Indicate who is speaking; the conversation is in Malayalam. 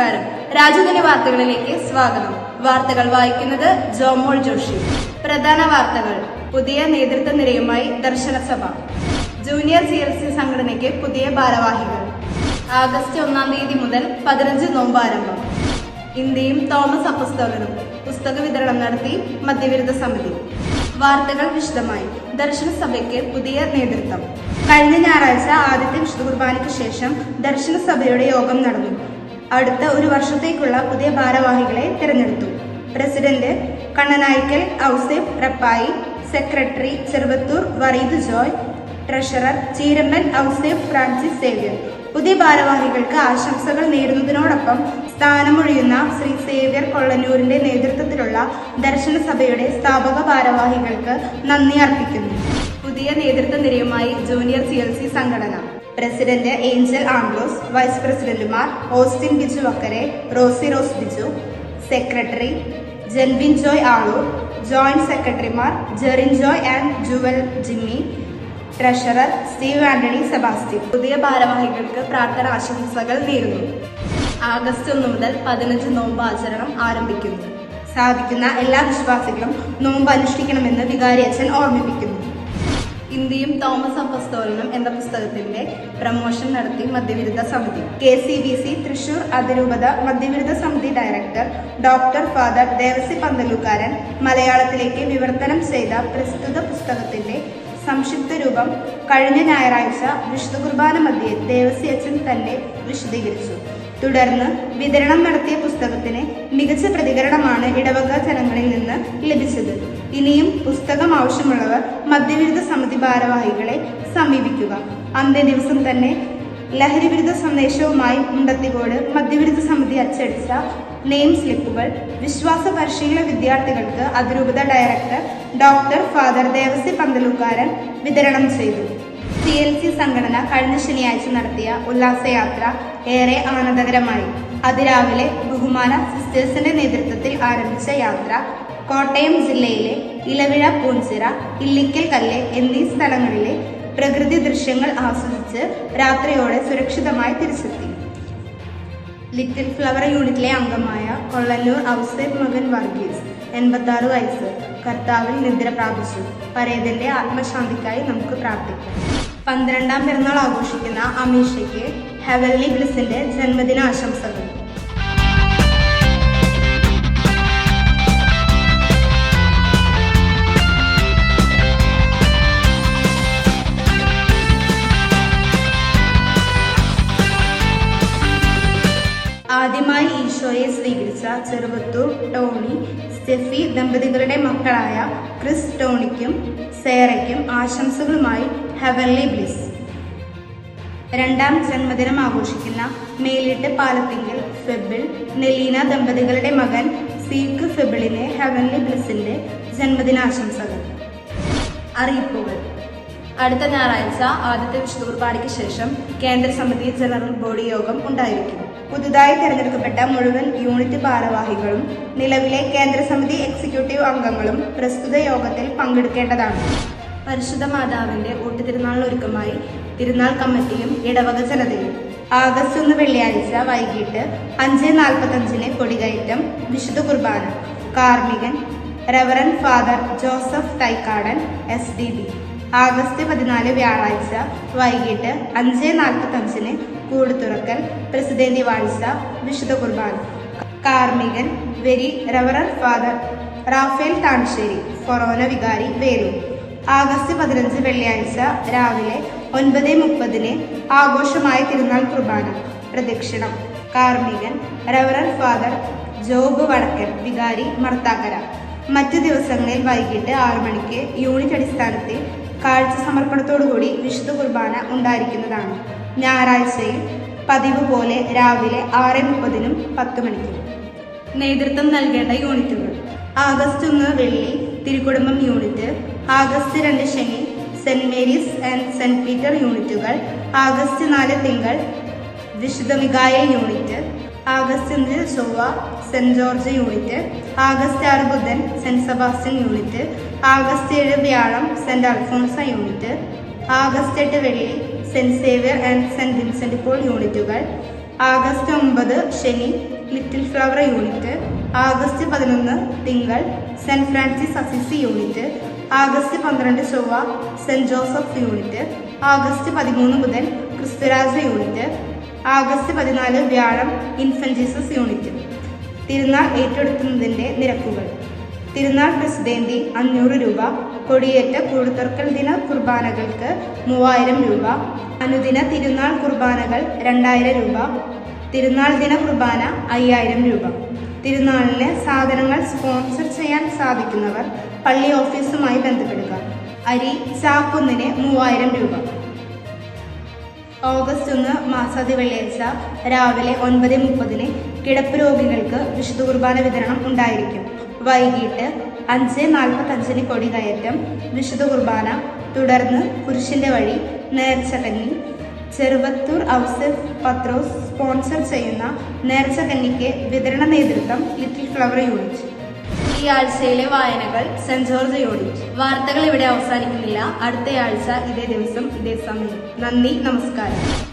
Speaker 1: നമസ്കാരം. രാജധാനി വാർത്തകളിലേക്ക് സ്വാഗതം. വാർത്തകൾ വായിക്കുന്നത് ജോമോൾ ജോഷി. പ്രധാന വാർത്തകൾ. പുതിയ നേതൃത്വ നിരയുമായി ദർശന സഭ ജൂനിയർ സി എൽ സി സംഘടനയ്ക്ക് പുതിയ ഭാരവാഹികൾ. ആഗസ്റ്റ് ഒന്നാം തീയതി മുതൽ പതിനഞ്ച് നോമ്പ് ആരംഭം. ഇന്ത്യയും തോമസ് അപ്പസ്തോലനും പുസ്തക വിതരണം നടത്തി മദ്യവിരുദ്ധ സമിതി. വാർത്തകൾ വിശദമായി. ദർശന സഭയ്ക്ക് പുതിയ നേതൃത്വം. കഴിഞ്ഞ ഞായറാഴ്ച ആദ്യത്തെ വിശുദ്ധ കുർബാനയ്ക്ക് ശേഷം ദർശന സഭയുടെ യോഗം നടന്നു. അടുത്ത ഒരു വർഷത്തേക്കുള്ള പുതിയ ഭാരവാഹികളെ തിരഞ്ഞെടുത്തു. President Kannanaikkal Ousif Rappai secretary Cheruvathur Vareed Joy treasurer Cheeramman Ouseph Francis Xavier. പുതിയ ഭാരവാഹികൾക്ക് ആശംസകൾ നേരുന്നതിനോടൊപ്പം സ്ഥാനമൊഴിയുന്ന ശ്രീ സേവ്യർ കൊള്ളന്നൂരിന്റെ നേതൃത്വത്തിലുള്ള ദർശന സഭയുടെ സ്ഥാപക ഭാരവാഹികൾക്ക് നന്ദി അർപ്പിക്കുന്നു. പുതിയ നേതൃത്വ നിരയുമായി ജൂനിയർ സി എൽ സി സംഘടന. പ്രസിഡന്റ് ഏഞ്ചൽ ആംഗ്ലോസ് വൈസ് പ്രസിഡന്റുമാർ Austin Biju Vakkare Rosie Rose Biju secretary Janvin Joy Aloor joint സെക്രട്ടറിമാർ Jerin Joy and Jewel Jimmy treasurer Steve Antony Sebastian. പുതിയ ഭാരവാഹികൾക്ക് പ്രാർത്ഥന ആശംസകൾ നേരുന്നു. ആഗസ്റ്റ് ഒന്ന് മുതൽ പതിനഞ്ച് നോമ്പ് ആചരണം ആരംഭിക്കുന്നു. സാധിക്കുന്ന എല്ലാ വിശ്വാസികളും നോമ്പ് അനുഷ്ഠിക്കണമെന്ന് വികാരി അച്ഛൻ ഓർമ്മിപ്പിക്കുന്നു. ഇന്ത്യയും തോമസ് അപ്പസ്തോലനും എന്ന പുസ്തകത്തിന്റെ പ്രമോഷൻ നടത്തി മദ്യവിരുദ്ധ സമിതി. K C B C Thrissur അതിരൂപത മദ്യവിരുദ്ധ സമിതി director doctor father Devassy Panthalukaran മലയാളത്തിലേക്ക് വിവർത്തനം ചെയ്ത പ്രസ്തുത പുസ്തകത്തിന്റെ സംക്ഷിപ്ത രൂപം കഴിഞ്ഞ ഞായറാഴ്ച വിശുദ്ധ കുർബാന മധ്യേ ദേവസി അച്ഛൻ തന്നെ വിശദീകരിച്ചു തുടർന്ന് വിതരണം നടത്തിയ പുസ്തകത്തിന് മികച്ച പ്രതികരണമാണ് ഇടവക ജനങ്ങളിൽ നിന്ന് ലഭിച്ചത്. ഇനിയും പുസ്തകം ആവശ്യമുള്ളവർ മദ്യവിരുദ്ധ സമിതി ഭാരവാഹികളെ സമീപിക്കുക. അന്നേ ദിവസം തന്നെ ലഹരി വിരുദ്ധ സന്ദേശവുമായി മുണ്ടത്തിക്കോട് മദ്യവിരുദ്ധ സമിതി അച്ചടിച്ച നെയിം സ്ലിപ്പുകൾ വിശ്വാസ പരിശീലന വിദ്യാർത്ഥികൾക്ക് അതിരൂപത director doctor father Devassy Panthalukaran വിതരണം ചെയ്തു. സി എൽ സി സംഘടന കഴിഞ്ഞ ശനിയാഴ്ച നടത്തിയ ഉല്ലാസയാത്ര ഏറെ ആനന്ദകരമായി. അതിരാവിലെ ബഹുമാന സിസ്റ്റേഴ്സിന്റെ നേതൃത്വത്തിൽ ആരംഭിച്ച യാത്ര കോട്ടയം ജില്ലയിലെ ഇലവിഴ പൂഞ്ചിറ ഇല്ലിക്കൽ കല്ല് എന്നീ സ്ഥലങ്ങളിലെ പ്രകൃതി ദൃശ്യങ്ങൾ ആസ്വദിച്ച് രാത്രിയോടെ സുരക്ഷിതമായി തിരിച്ചെത്തി. ലിറ്റിൽ ഫ്ലവർ യൂണിറ്റിലെ അംഗമായ കൊള്ളന്നൂർ ഔസേബ് മകൻ വർഗീസ് എൺപത്തി വയസ്സ് കർത്താവിൽ നിദ്ര പ്രാപിച്ചു. പരേതന്റെ ആത്മശാന്തിക്കായി നമുക്ക് പ്രാർത്ഥിക്കാം. പന്ത്രണ്ടാം പിറന്നാൾ ആഘോഷിക്കുന്ന അമീഷയ്ക്ക് ഹെവൻലി ബ്ലിസിന്റെ ജന്മദിന ആശംസകൾ ആദ്യമായി ഈശോയെ സ്വീകരിച്ച ചെറുവത്തൂർ ടോണി സ്റ്റെഫി ദമ്പതികളുടെ മക്കളായ ക്രിസ് ടോണിക്കും സേറയ്ക്കും ആശംസകളുമായി ഹെവൻലി ബ്ലിസ്. രണ്ടാം ജന്മദിനം ആഘോഷിക്കുന്ന മേലിട്ട് പാലത്തിങ്കൽ ഫെബിൾ നെലീന ദമ്പതികളുടെ മകൻ സീക്ക് ഫെബിളിനെ ഹെവൻലി ബ്ലിസിന്റെ ജന്മദിനാശംസകൾ. അറിയിപ്പുകൾ. അടുത്ത ഞായറാഴ്ച ആദ്യത്തെ വിശുദ്ധ കുർബാനയ്ക്ക് ശേഷം കേന്ദ്ര സമിതി ജനറൽ ബോഡി യോഗം ഉണ്ടായിരിക്കും. പുതുതായി തെരഞ്ഞെടുക്കപ്പെട്ട മുഴുവൻ യൂണിറ്റ് ഭാരവാഹികളും നിലവിലെ കേന്ദ്രസമിതി എക്സിക്യൂട്ടീവ് അംഗങ്ങളും പ്രസ്തുത യോഗത്തിൽ പങ്കെടുക്കേണ്ടതാണ്. പരിശുദ്ധ മാതാവിന്റെ ഊട്ടുതിരുനാളിനൊരുക്കമായി തിരുനാൾ കമ്മിറ്റിയും ഇടവക ജനതയും ആഗസ്റ്റ് ഒന്ന് വെള്ളിയാഴ്ച വൈകിട്ട് അഞ്ച് നാൽപ്പത്തഞ്ചിന് കൊടികയറ്റം വിശുദ്ധ കുർബാന. കാർമികൻ reverend father Joseph Thaikkadan S D B August പതിനാല് വ്യാഴാഴ്ച വൈകിട്ട് അഞ്ച് നാൽപ്പത്തഞ്ചിന് കൂട് തുറക്കൽ പ്രസിദ്ധേന്തി വാഴ്ച വിശുദ്ധ കുർബാന. കാർമികൻ വെരി റവറർ ഫാദർ റാഫേൽ താൺശ്ശേരി കൊറോന വികാരി വേലൂർ. ആഗസ്റ്റ് പതിനഞ്ച് വെള്ളിയാഴ്ച രാവിലെ ഒൻപത് മുപ്പതിന് ആഘോഷമായ തിരുനാൾ കുർബാന. പ്രദക്ഷിണം. കാർമികൻ റവറർ ഫാദർ ജോബ് വടക്കൻ വികാരി മർത്താക്കര. മറ്റു ദിവസങ്ങളിൽ വൈകിട്ട് ആറു മണിക്ക് യൂണിറ്റ് അടിസ്ഥാനത്തിൽ കാഴ്ച സമർപ്പണത്തോടുകൂടി വിശുദ്ധ കുർബാന ഉണ്ടായിരിക്കുന്നതാണ്. ഞായറാഴ്ചയിൽ പതിവ് പോലെ രാവിലെ ആറ് മുപ്പതിനും പത്ത് മണിക്കും. നേതൃത്വം നൽകേണ്ട യൂണിറ്റുകൾ. ആഗസ്റ്റ് ഒന്ന് വെള്ളി തിരുക്കുടുംബം യൂണിറ്റ്. ആഗസ്റ്റ് രണ്ട് ശനി Saint Mary's and Saint Peter യൂണിറ്റുകൾ. ആഗസ്റ്റ് നാല് തിങ്കൾ വിശുദ്ധ മികായ യൂണിറ്റ്. ആഗസ്റ്റ് അഞ്ച് ചൊവ്വ സെന്റ് ജോർജ് യൂണിറ്റ്. ആഗസ്റ്റ് ആറ് ബുധൻ സെന്റ് സെബാസ്റ്റ്യൻ യൂണിറ്റ്. ആഗസ്റ്റ് ഏഴ് വ്യാഴം സെന്റ് അൽഫോൺസ യൂണിറ്റ്. ആഗസ്റ്റ് എട്ട് വെള്ളി Saint Xavier and Saint Vincent Paul യൂണിറ്റുകൾ. ആഗസ്റ്റ് ഒമ്പത് ശനി ലിറ്റിൽ ഫ്ലവർ യൂണിറ്റ്. ആഗസ്റ്റ് പതിനൊന്ന് തിങ്കൾ Saint Francis Assisi unit. August പന്ത്രണ്ട് ചൊവ്വ സെന്റ് ജോസഫ് യൂണിറ്റ്. ആഗസ്റ്റ് പതിമൂന്ന് ബുധൻ ക്രിസ്തുരാജ യൂണിറ്റ്. ആഗസ്റ്റ് പതിനാല് വ്യാഴം ഇൻഫന്റ് ജീസസ് യൂണിറ്റ്. തിരുനാൾ ഏറ്റെടുക്കുന്നതിന്റെ നിരക്കുകൾ. തിരുനാൾ പ്രസിദ്ധേന്തി അഞ്ഞൂറ് രൂപ കൊടിയേറ്റ കൂടുതർക്കൽ ദിന കുർബാനകൾക്ക് മൂവായിരം രൂപ അനുദിന തിരുനാൾ കുർബാനകൾ രണ്ടായിരം രൂപ തിരുനാൾ ദിന കുർബാന അയ്യായിരം രൂപ. തിരുനാളിന് സാധനങ്ങൾ സ്പോൺസർ ചെയ്യാൻ സാധിക്കുന്നവർ പള്ളി ഓഫീസുമായി ബന്ധപ്പെടുക. അരി ചാക്കുന്നിന് മൂവായിരം രൂപ. ഓഗസ്റ്റ് ഒന്ന് മാസാതി വെള്ളിയാഴ്ച രാവിലെ ഒൻപത് മുപ്പതിന് കിടപ്പ് രോഗികൾക്ക് വിശുദ്ധ കുർബാന വിതരണം ഉണ്ടായിരിക്കും. വൈകിട്ട് അഞ്ച് നാൽപ്പത്തഞ്ചിന് കൊടി കയറ്റം വിശുദ്ധ കുർബാന തുടർന്ന് കുരിശിന്റെ വഴി നേർച്ചകന്നി ചെറുവത്തൂർ ഔസഫ് പത്രോസ് സ്പോൺസർ ചെയ്യുന്ന നേർച്ചകന്നിക്ക് വിതരണ നേതൃത്വം ലിറ്റിൽ ഫ്ലവർ യൂണിറ്റ്. ഈ ആഴ്ചയിലെ വായനകൾ സെന്റ് ജോർജ് യൂണിറ്റ്. വാർത്തകൾ ഇവിടെ അവസാനിക്കുന്നില്ല. അടുത്ത ആഴ്ച ഇതേ ദിവസം ഇതേ സമയം. നന്ദി നമസ്കാരം.